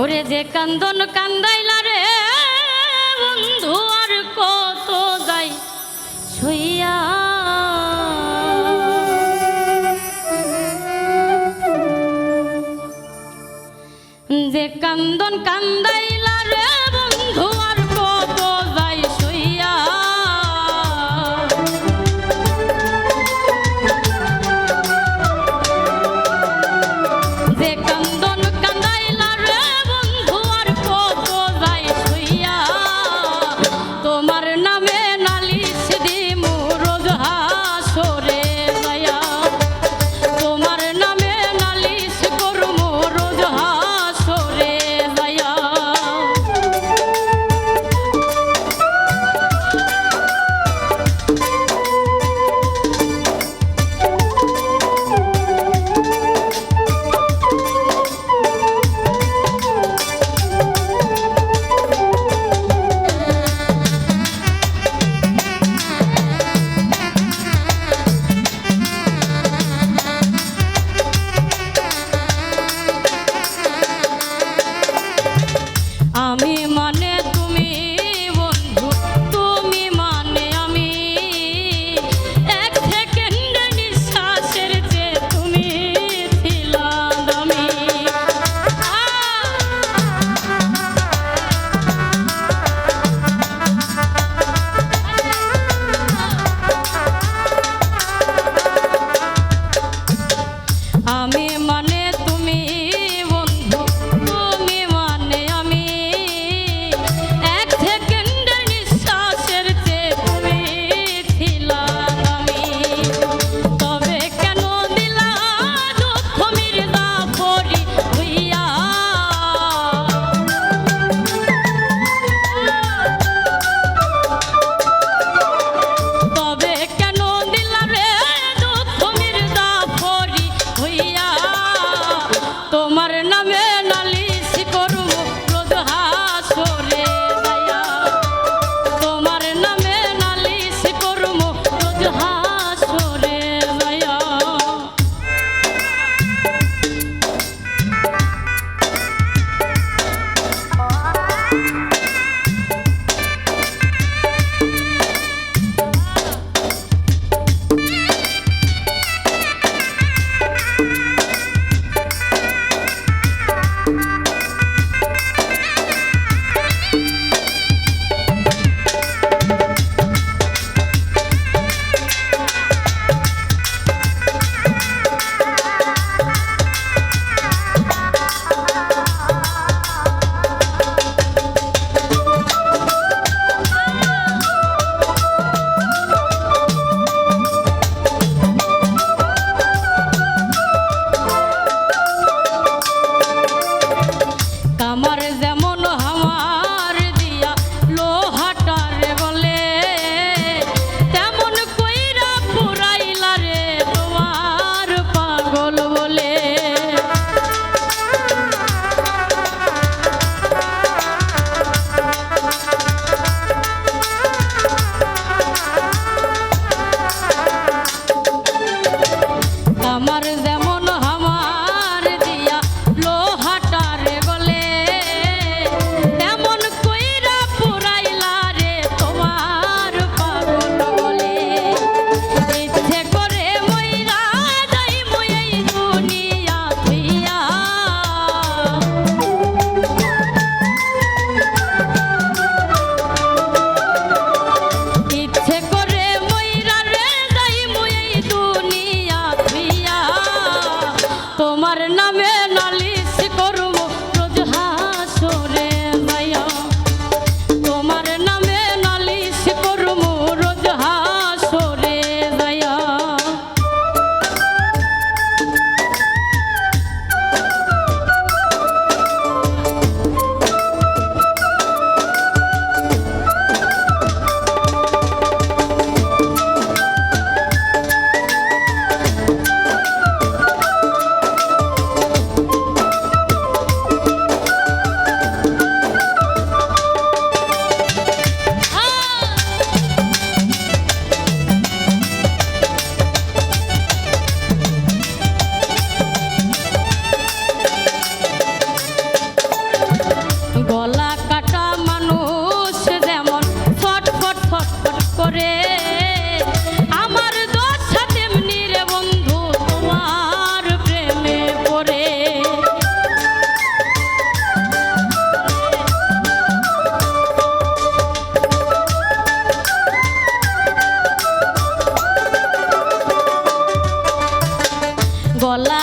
ওরে যে কান্দন কান্দাইলা রে বন্ধু আর কত যাই শুইয়া। যে কান্দন কান্দাইলা রে কলা